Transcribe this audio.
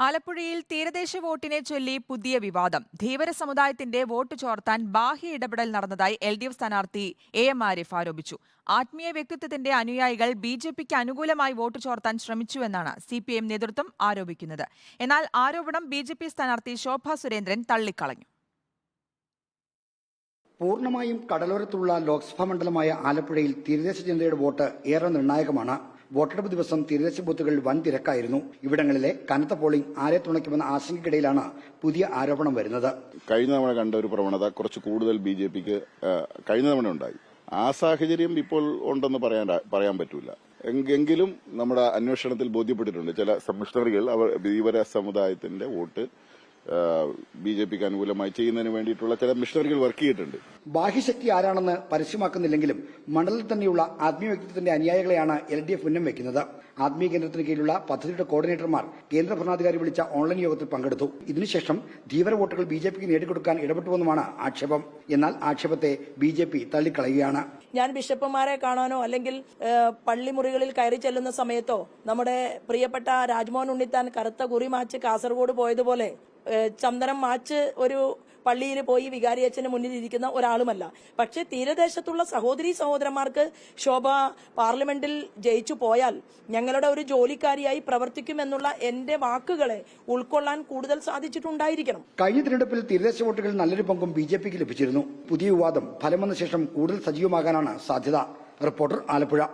ആലപ്പുഴയിൽ തീരദേശ വോട്ടിനെ ചൊല്ലി പുതിയ വിവാദം. ധീവര സമുദായത്തിന്റെ വോട്ട് ചോർത്താൻ ബാഹ്യ ഇടപെടൽ നടന്നതായി എൽ ഡി എഫ് സ്ഥാനാർത്ഥി എ എം ആരിഫ് ആരോപിച്ചു. ആത്മീയ വ്യക്തിത്വത്തിന്റെ അനുയായികൾ ബി ജെ പിക്ക് അനുകൂലമായി വോട്ട് ചോർത്താൻ ശ്രമിച്ചുവെന്നാണ് സി പി എം നേതൃത്വം ആരോപിക്കുന്നത്. എന്നാൽ ആരോപണം ബി ജെ പി സ്ഥാനാർത്ഥി ശോഭ സുരേന്ദ്രൻ തള്ളിക്കളഞ്ഞു. പൂർണമായും കടലോരത്തുള്ള ലോക്സഭാ മണ്ഡലമായ ആലപ്പുഴയിൽ തീരദേശ ജനതയുടെ വോട്ട് ഏറെ നിർണായകമാണ്. വോട്ടെടുപ്പ് ദിവസം തീരദേശ ബൂത്തുകളിൽ വൻ തിരക്കായിരുന്നു. ഇവിടങ്ങളിലെ കനത്ത പോളിംഗ് ആരെ തുണയ്ക്കുമെന്ന ആശങ്കയ്ക്കിടയിലാണ് പുതിയ ആരോപണം വരുന്നത്. കഴിഞ്ഞ തവണ കണ്ട ഒരു പ്രവണത കുറച്ച് കൂടുതൽ ബി ജെ പിക്ക് കഴിഞ്ഞ തവണ ഉണ്ടായി. ആ സാഹചര്യം ഇപ്പോൾ ഉണ്ടെന്ന് പറയാൻ പറയാൻ പറ്റൂല. എങ്കിലും നമ്മുടെ അന്വേഷണത്തിൽ ബോധ്യപ്പെട്ടിട്ടുണ്ട്. ചില സമ്മിഷണറികൾ അവർ ധീവര സമുദായത്തിന്റെ വോട്ട് ബി ജെ പിക്ക് അനുകൂലമായി ചെയ്യുന്നതിന് വേണ്ടിയിട്ടുള്ള ചില മിഷണറികൾ വർക്ക് ചെയ്തിട്ടുണ്ട്. ബാഹ്യശക്തി ആരാണെന്ന് പരസ്യമാക്കുന്നില്ലെങ്കിലും മണ്ഡലത്തിൽ തന്നെയുള്ള ആത്മീയ വ്യക്തിത്വത്തിന്റെ അനുയായികളെയാണ് എൽ ഡി എഫ് ഉന്നം വെക്കുന്നത്. ആത്മീയ കേന്ദ്രത്തിന് കീഴിലുള്ള പദ്ധതിയുടെ കോർഡിനേറ്റർമാർ കേന്ദ്ര ഭരണാധികാരി വിളിച്ച ഓൺലൈൻ യോഗത്തിൽ പങ്കെടുത്തു. ഇതിനുശേഷം ധീവര വോട്ടുകൾ ബി ജെ പിക്ക് നേടിക്കൊടുക്കാൻ ഇടപെട്ടുവെന്നുമാണ് ആക്ഷേപം. എന്നാൽ ആക്ഷേപത്തെ ബി ജെ പി തള്ളിക്കളയുകയാണ്. ഞാൻ ബിഷപ്പുമാരെ കാണാനോ അല്ലെങ്കിൽ പള്ളിമുറികളിൽ കയറി ചെല്ലുന്ന സമയത്തോ നമ്മുടെ പ്രിയപ്പെട്ട രാജ്മോഹൻ ഉണ്ണിത്താൻ കറുത്ത കുറി മാച്ച് കാസർഗോഡ് പോയതുപോലെ ചന്ദനം മാച്ച് ഒരു പള്ളിയിൽ പോയി വികാരി വികാരിയച്ഛന് മുന്നിൽ ഇരിക്കുന്ന ഒരാളുമല്ല. പക്ഷെ തീരദേശത്തുള്ള സഹോദരി സഹോദരന്മാർക്ക് ശോഭ പാർലമെന്റിൽ ജയിച്ചു പോയാൽ ഞങ്ങളുടെ ഒരു ജോലിക്കാരിയായി പ്രവർത്തിക്കുമെന്നുള്ള എന്റെ വാക്കുകളെ ഉൾക്കൊള്ളാൻ കൂടുതൽ സാധിച്ചിട്ടുണ്ടായിരിക്കണം. കഴിഞ്ഞ തിരഞ്ഞെടുപ്പിൽ തീരദേശ വോട്ടുകൾ നല്ലൊരു പങ്കും ബി ജെ പിക്ക് ലഭിച്ചിരുന്നു. പുതിയ വിവാദം ഫലം വന്ന ശേഷം കൂടുതൽ സജീവമാകാനാണ് സാധ്യത. റിപ്പോർട്ടർ ആലപ്പുഴ.